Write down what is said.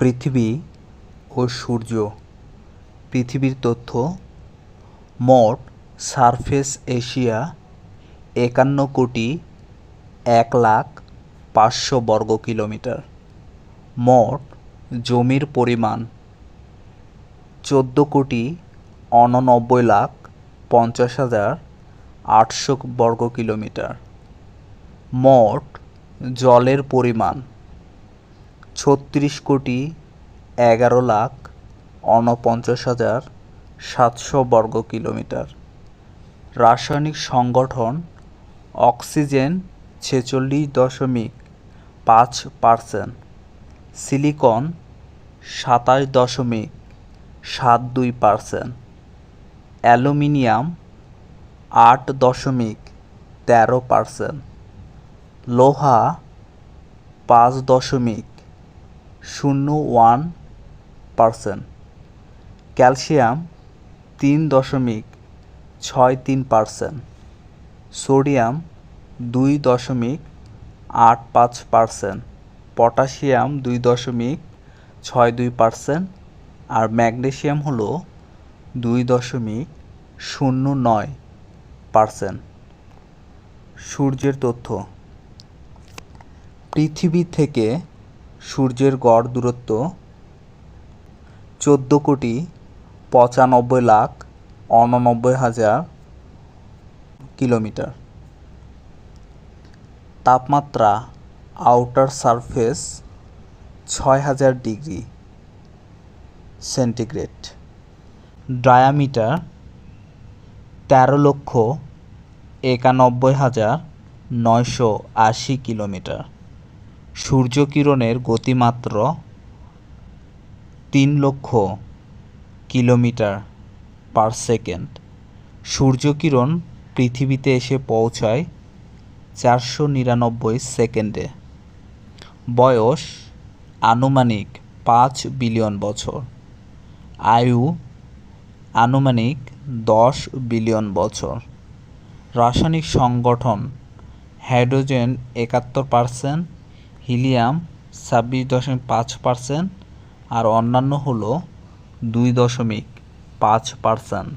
পৃথিবী ও সূর্য। পৃথিবীর তথ্য, মোট সারফেস এশিয়া একান্ন কোটি এক লাখ পাঁচশো বর্গ কিলোমিটার। মোট জমির পরিমাণ চোদ্দ কোটি অননব্বই লাখ পঞ্চাশ হাজার আটশো বর্গ কিলোমিটার। মোট জলের পরিমাণ ছত্রিশ কোটি এগারো লাখ উনপঞ্চাশ হাজার সাতশো বর্গ কিলোমিটার। রাসায়নিক সংগঠন অক্সিজেন ছেচল্লিশ দশমিক পাঁচ পার্সেন্ট, সিলিকন সাতাশ দশমিক সাত দুই পার্সেন্ট, অ্যালুমিনিয়াম আট দশমিক তেরো পার্সেন্ট, লোহা পাঁচ দশমিক শূন্য ওয়ান পার্সেন্ট। ক্যালসিয়াম তিন দশমিক ছয় তিন পার্সেন্ট। সোডিয়াম দুই দশমিক আট পাঁচ পার্সেন্ট। পটাশিয়াম দুই দশমিক ছয় দুই পার্সেন্ট। আর ম্যাগনেশিয়াম হলো দুই দশমিক শূন্য নয় পার্সেন্ট। সূর্যের তথ্য। পৃথিবী থেকে সূর্যের গড় দূরত্ব চোদ্দ কোটি পঁচানব্বই লাখ উননব্বই হাজার কিলোমিটার। তাপমাত্রা আউটার সারফেস ছয় হাজার ডিগ্রি সেন্টিগ্রেড। ডায়ামিটার তেরো লক্ষ একানব্বই হাজার নয়শো আশি কিলোমিটার। সূর্যকিরণের গতিমাত্র তিন লক্ষ কিলোমিটার পার সেকেন্ড। সূর্যকিরণ পৃথিবীতে এসে পৌঁছায় চারশো নিরানব্বই সেকেন্ডে। বয়স আনুমানিক পাঁচ বিলিয়ন বছর। আয়ু আনুমানিক দশ বিলিয়ন বছর। রাসায়নিক সংগঠন হাইড্রোজেন একাত্তর পারসেন্ট হিলিয়াম ছাব্বিশ দশমিক পাঁচ পারসেন্ট আর অন্যান্য হলো দুই দশমিক পাঁচ পারসেন্ট।